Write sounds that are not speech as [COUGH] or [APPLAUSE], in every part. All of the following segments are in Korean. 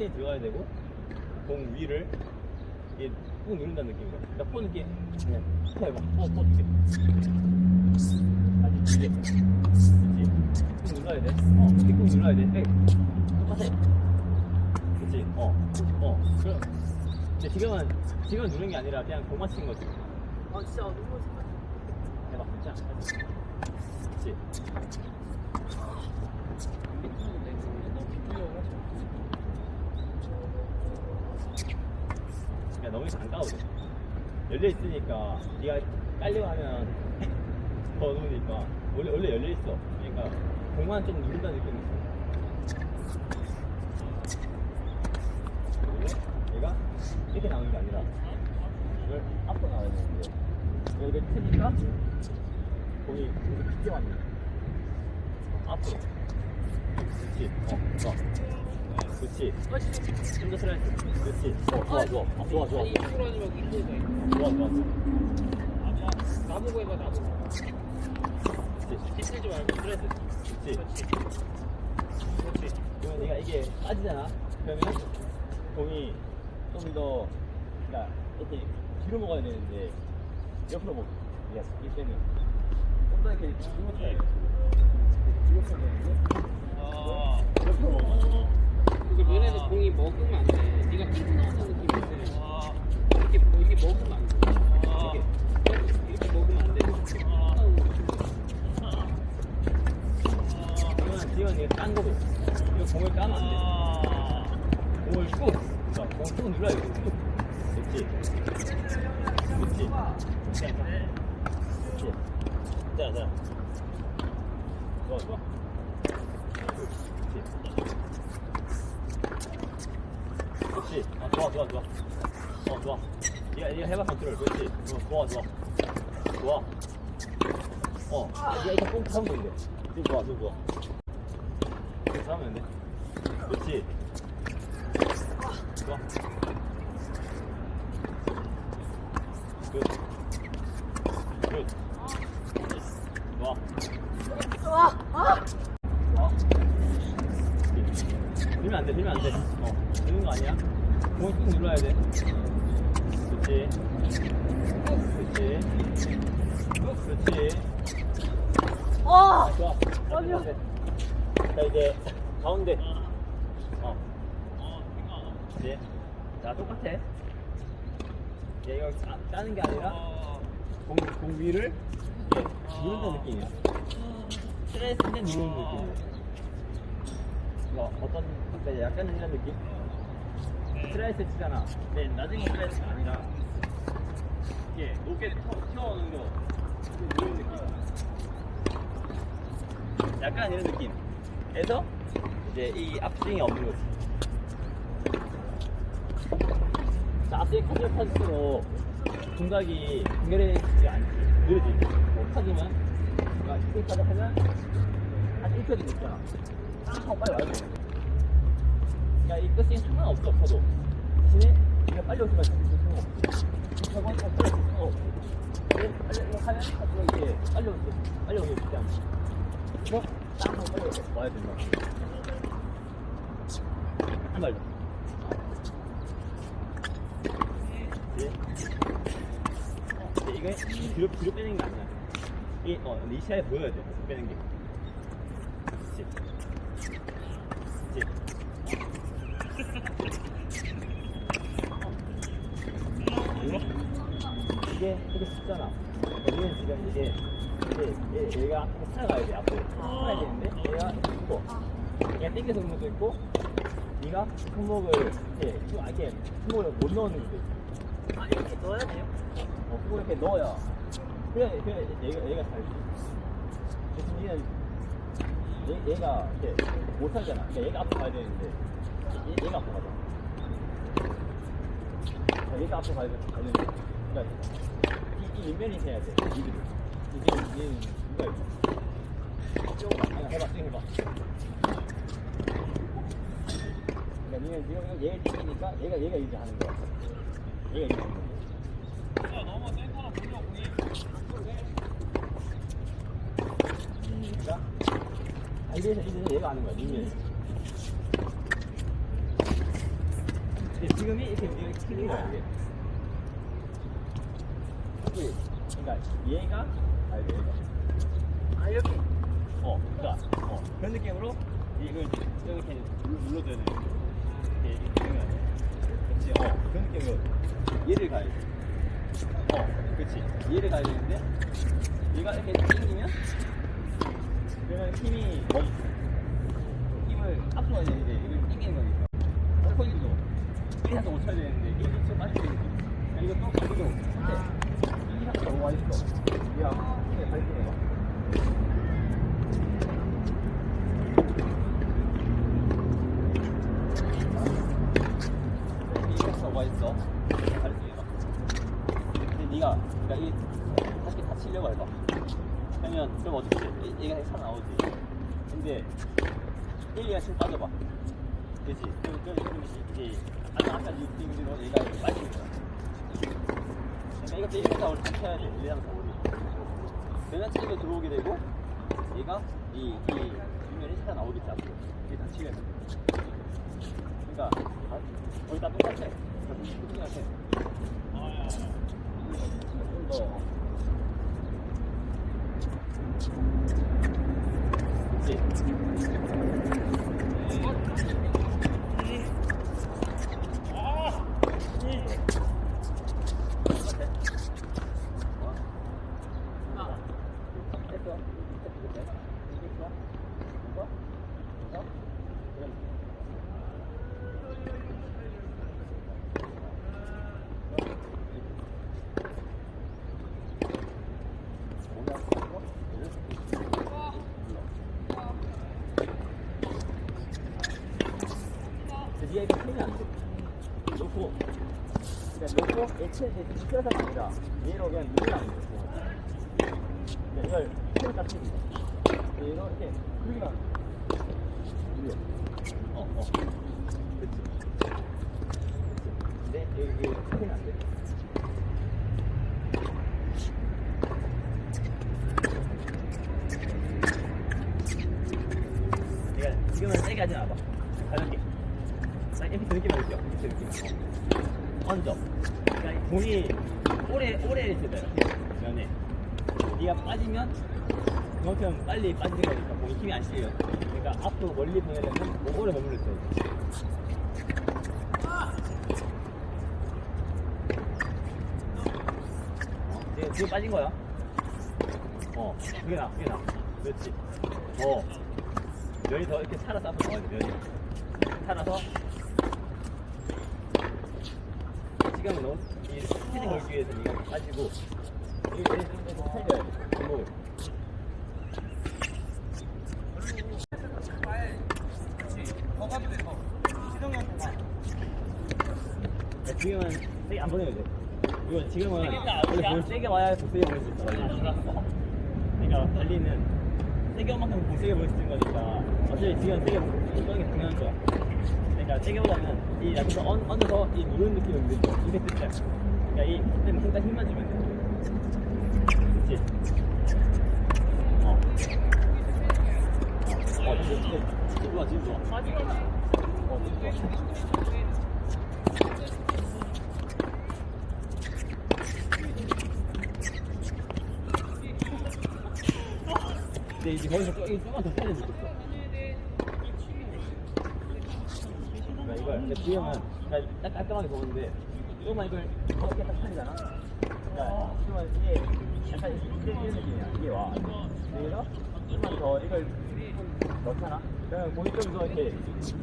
스핀이 들어가야 되고 공 위를 이게 꾹 누른다는 느낌이야. 그러니까 포 느낌 그냥 포 해봐. 포, 포두 개. 아니 두 개. 그렇지. 꾹 눌러야 돼. 어, 이렇게 꾹 눌러야 돼. 에이, 똑같아. 그렇지. 어, 어. 그럼. 근데 지금은 지금은 누른 게 아니라 그냥 공 맞힌 거지. 아 진짜 너무 멋있다. 해봐. 자, 그렇지. 야 너무 가까워 열려 있으니까 네가 깔려 하면 [LAUGHS] 더 어두우니까 원래 원래 열려 있어. 그러니까 공만 좀 누른다는 느낌이 있어. 얘가 이렇게 나오는 게 아니라 이걸 앞으로 나와야 되는데. 여기 트니까 공이 이렇게 깊게 왔네 앞으로. 그렇지. 어 좋아 그렇지 좀더 슬라이스 그렇지 어, 좋아 좋아 아, 좋아 좋아 아니 이쪽으로 하지 말고 이쪽으로 해. 좋아 좋아 나보고 해봐 나보고. 그렇지 비틀지 말고 스트레스. 그렇지 그렇지. 그렇지. 그러면 얘가 이게 빠지잖아 그러면 공이 좀 더 그러니까 이렇게 뒤로 먹어야 되는데 옆으로 먹어 얘가 이때는 좀더 이렇게 뒤로 먹어야 돼 뒤로 먹어야 아. 옆으로 먹어 그러니까 너네는 공이 먹으면 안 돼. 네가 끌고 나오는 느낌인데. 이렇게 뭐 이게 먹으면 안 돼. 이렇게 이렇게 먹으면 안 돼. 이거는 지금 이게 딴 거고 이거 공을 까면 안 돼 공을 꾹 그러니까 공을 꾹 눌러야 돼 꾹. 그렇지 그렇지 그렇지 그렇지 자, 자. 좋아, 좋아. 그렇지. 좋아, 좋아, 좋아. 어, 좋아. 얘가, 얘가 해봐, 컨트롤. 그렇지. 어, 좋아, 좋아. 좋아. 어, 얘가 이렇게 뽕 하면 돼. 지금 좋아, 지금 좋아. 이렇게 하면 돼. 그렇지. 좋아. 굿. 굿. 좋아. 좋아. 들면 안 돼, 들면 안 돼. 어, 드는 거 아니야? 공을 꾹 눌러야 돼. 그렇지. 그렇지. 그렇지. 아, 좋아. 아니야. 자, 이제 가운데. 어. 그렇지. 자, 똑같아. 얘 이거 따, 따는 게 아니라 공, 공 위를 이렇게 누른다는 느낌이야. 스트레스인데 누르는 느낌이야. 뭐 어떤 약간은 이런 느낌? 스트레스 치잖아. 근데 나중에 스트레스가 아니라 이게 높게 튀어- 튀어오는 거 이런 느낌. 약간 이런 느낌. 그래서 이제 이 앞스윙이 없는 거지. 자, 앞스윙 커지면 커질수록 동작이 연결해지지 않지. 느려지지. 뭐 커지면 그러니까 이렇게 가다 하면 한 1초 정도 있잖아. 딱 하고 빨리 와야 돼. 야, 이 끝이 상관없어, 없어도. 대신에 네가 빨리 오지만 상관없어. 저건 빨리 오지 상관없어. 근데 빨리 이거 하면 앞으로 이게 빨리 오지, 빨리 오기 쉽지 않지. 그래서 딱 하고 빨리 이렇게 와야 된다. 한발 더. 예. 근데 이게 뒤로, 뒤로 빼는 게 아니야. 이, 어, 이 시야에 보여야 돼. 빼는 게. 그치. 쉽잖아. 여기는 지금 이게 이제 얘, 얘가 앞으로 살아가야 돼. 앞으로 살아야 되는데 얘가 죽고 얘가 땡겨서 오는 것도 있고 네가 손목을 이렇게 좀 이렇게 손목을 못 넣는 것도 있고 아 이렇게 넣어야 돼요? 어, 그거 이렇게 넣어야 그래 그래 얘가 얘가 잘 돼. 대신 얘는 얘, 얘가 이렇게 못 살잖아. 그러니까 얘가 앞으로 가야 되는데 얘, 얘가 앞으로 가자. 어, 얘가 앞으로 가야 돼. 가는데 그러니까 이, 이 인면이 해야 돼. 이들을 이게 있어? 쭉 아니, 해봐, 해봐. 그러니까 니는 지금 얘가 얘가 얘가 유지하는 거야. 얘가 유지하는 거야. 그러니까 아, 이래서 얘가 아는 거야 민면이 지금이 이렇게 이렇게 틀린 거야 이게. 그치? 그러니까 얘가 아 얘가 아 이렇게. 어 그러니까 어 그런 느낌으로 이걸 이렇게 눌- 눌러줘야 돼. 이렇게 이렇게 돼. 그렇지 어 그런 느낌으로 얘를 가야 돼. 어 그렇지 얘를 가야 되는데 얘가 이렇게 당기면 그러면 힘이 멈 힘을 앞으로 가야 되는데 이걸 당기는 거니까. 펄펄이도. 1, 2, 3, 5 쳐야 되는데 1, 2, 3 빠져야 되니까 야, 이거 또 가지고 근데 1, 2, 3, 4, 5가 있어 야 이게 발끈해봐 이 2, 3, 4, 5가 있어 가르치기가 근데 네가 그러니까 이 다시 다 치려고 해봐 그러면 그럼 어떻게 돼? 얘- 얘가 살 나오지 근데 1, 2가 칠 빠져봐 그치? 그럼 그럼 이제 아까 아까 이 팀으로 얘가 빠지는 거야 그러니까 이것도 1, 2, 3, 4를 다 쳐야 돼 1, 2, 3, 4, 5를 그러면 차이가 들어오게 되고 얘가 이, 이 뒷면이 살아 나오겠지 앞으로. 이게 다 돼. 그러니까 아, 거의 다 똑같아. 다 똑같아. 좀더. 그치? 네가 이거 틀면 안 돼. 놓고, 놓고 액체에 지켜서 아니라 얘로 그냥 누르면 안 돼. 그냥 이걸 틀었다 틀기. 얘로 이렇게 굴리면 안 돼. 눌러. 어, 어. 그렇지. 근데 여기 여기 틀면 안 돼. 내가 지금은 세게 하지 마봐. 가볍게. 딱 이렇게 느낌을 느껴. 이렇게 느낌. 얹어. 그러니까 이 공이 오래 오래 있어야 돼. 면에. 네가 빠지면 그만큼 빨리 빠지는 거니까 공이 힘이 안 실려. 그러니까 앞으로 멀리 보내려면 뭐 오래 머물러 있어야 돼. 어, 지금, 지금 빠진 거야. 어, 그게 나, 그게 나. 그렇지. 어. 면이 더 이렇게 살아서 앞으로 나가야 돼, 면이. 살아서. 지금은 너무, 이 스피드 걸기 위해서 이거 빠지고, 더. 더 더. 더 지금은 세게 안 보내도 돼. 이거 지금은 원래 공 세게 와야 더 세게 보낼 수 있어. 그러니까 달리는 세게 온 만큼 공 세게 보낼 수 있는 거니까 어차피 지금 세게 쏘는 게 당연한 거야. 그러니까 세게보다는 이 약간 얹, 얹어서 이 누르는 느낌을 느껴. 이게 뜻이야. 그러니까 이 힘만 주면 돼. 그렇지? 어. 어, 지금, 지금, 근데 이제 거기서 좀, 조금만 더 살려 주겠어. 그러니까 이걸, 근데 지금은 그냥 딱 깔끔하게 보는데, 조금만 이걸 이렇게 딱 살리잖아. 그러니까 지금은 이게 약간 이런 느낌이야. 이게 와. 그래서 조금만 더 이걸 좀 넣잖아. 더 이렇게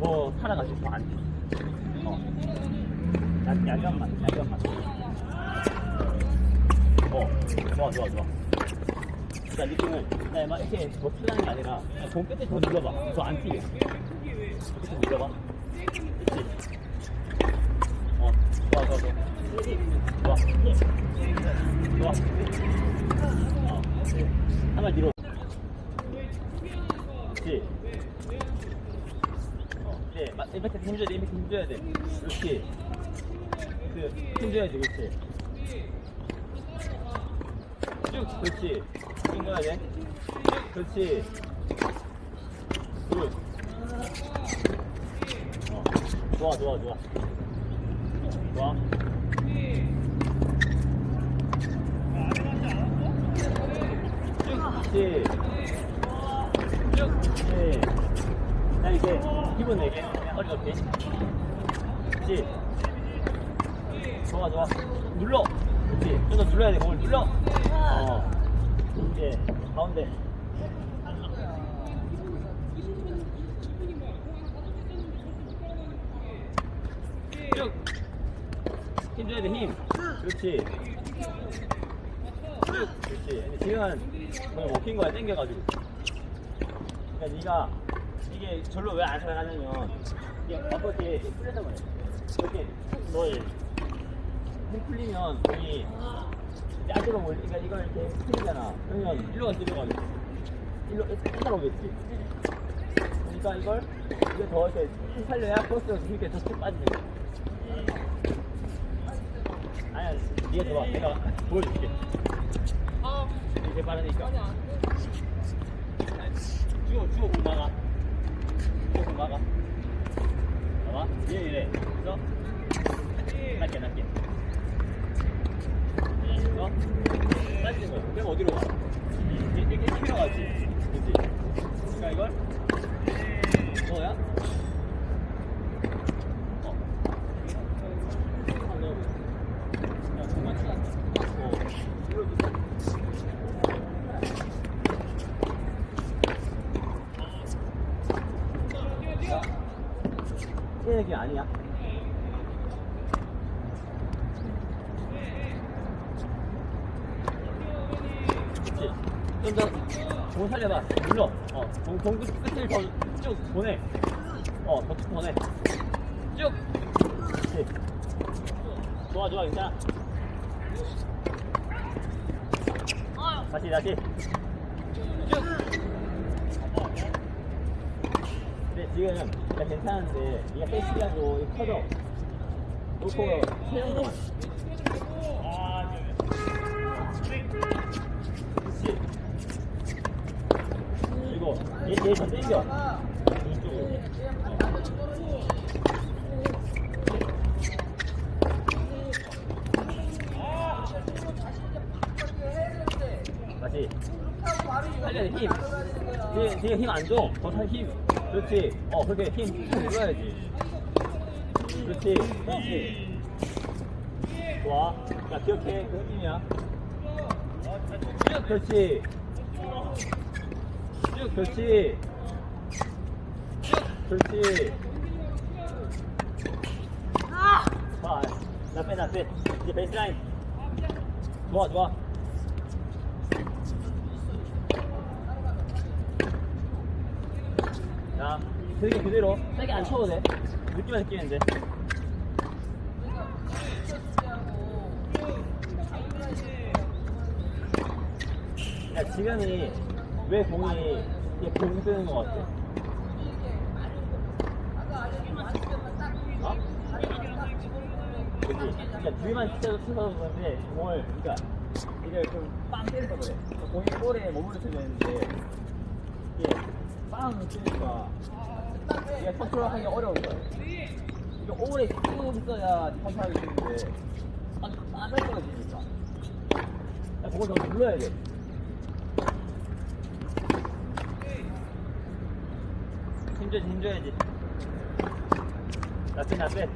더 살아가지고 안 돼. 어. 약, 약간만, 약간만. 어, 좋아, 좋아, 좋아. 자, 그다음에 막 이렇게 더 풀라는 게 아니라, 공 끝에 더 눌러봐. 더안 튀게. 이렇게 눌러봐. 그치? 어, 좋아, 좋아, 좋아. 좋아. 좋아. 어, 한발 뒤로. 그치? 임팩트 힘줘야 돼, 임팩트 힘줘야 돼. 그렇지. 그, 힘줘야지, 그렇지. 쭉, 그렇지. 힘줘야 돼. 그렇지. 굿. 어, 좋아, 좋아, 좋아. 좋아. 그렇지. 네. 자, 이제 기분 내게. 허리 높이. 그렇지. 좋아, 좋아. 눌러. 그렇지. 좀 더 눌러야 돼. 공을 눌러. 어. 이제 가운데. 쭉. 힘 줘야 돼, 힘. 그렇지. 쭉. 그렇지. 지금은 거의 먹힌 거야, 땡겨가지고. 그러니까 네가 이게 절로 왜 안 살아가냐면 이게 바깥에 풀려서 그래. 이렇게 힘 풀리면 공이 안쪽으로 몰 그러니까 이걸 이렇게 풀리잖아. 그러면 일로가 들어가지고 일로 따라 오겠지. 그러니까 이걸 이게 더 이렇게 힘 살려야 코스가 이렇게 더쭉 빠지는 거야. 아니야, 네가 들어와. 내가 보여줄게. 이렇게 빠르니까. 주워, 주워 공 막아. 공 막아. 봐봐. 이래, 이래. 그래서 낮게, 낮게. 그래서 빠지는 거야. 그럼 어디로 가? 이렇게, 이렇게 튀어가지. 그치? 그러니까 이걸 넣어야 어. 한 넣으면 야, 정말 치다. 어. 눌러주세요. 얘기 아니야. 그치? 좀더 살려봐. 눌러. 어, 공, 공 끝- 끝을 더 쭉 보내. 어, 더 쭉 보내. 쭉. 그치? 좋아, 좋아, 괜찮아. 다시, 다시. 쭉. 근데 지금 나 괜찮은데 네가 세시라도 커져 놓고 세운 동안 그리고 얘얘더 돼, 힘. 뒤에, 뒤에 힘안 줘. 더살 힘. 그렇지. 어, 그렇게 힘, 힘 눌러야지. 그렇지. 그렇지. 좋아. 자, 기억해. 그 힘이야. 쭉, 그렇지. 쭉, 그렇지. 쭉, 그렇지. 자, 나 빼, 나 빼. 이제 베이스라인. 좋아, 좋아. 자, 그렇게 그대로 세게 안 쳐도 돼. 느낌만 느끼는데. 야, 지금이 왜 공이 이게 공 뜨는 것 같아? 어? 그지? 그러니까 뒤만 치자도 쳐서 그런데 공을, 그러니까 이걸 좀빵 때려서 그래. 공이 볼에 머물러 쳐야 되는데 이게 빵 치니까 이게 컨트롤하기 어려운 거야. 이게 오래 쭉 있어야 컨트롤하기 쉬운데 빵, 빵 떨어지니까. 야, 그걸 더 눌러야 돼. 힘줘야지, 힘줘야지. 나 빼, 나 빼.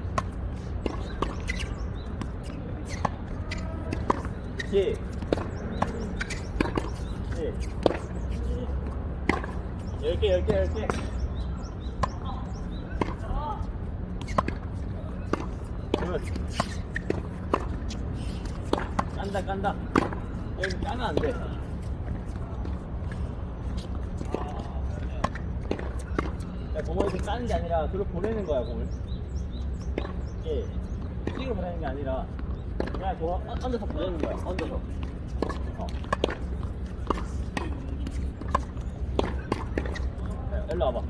그렇지. 그렇지. 열 개, 열 개, 열 개. 굿. 깐다, 깐다. 여기 까면 안 돼. 야, 공을 까는 게 아니라 그걸 보내는 거야, 공을. 이게 스윙을 보내는 게 아니라 그냥 그거 얹- 얹어서 보내는 거야, 얹어서. 어. 일로 와봐.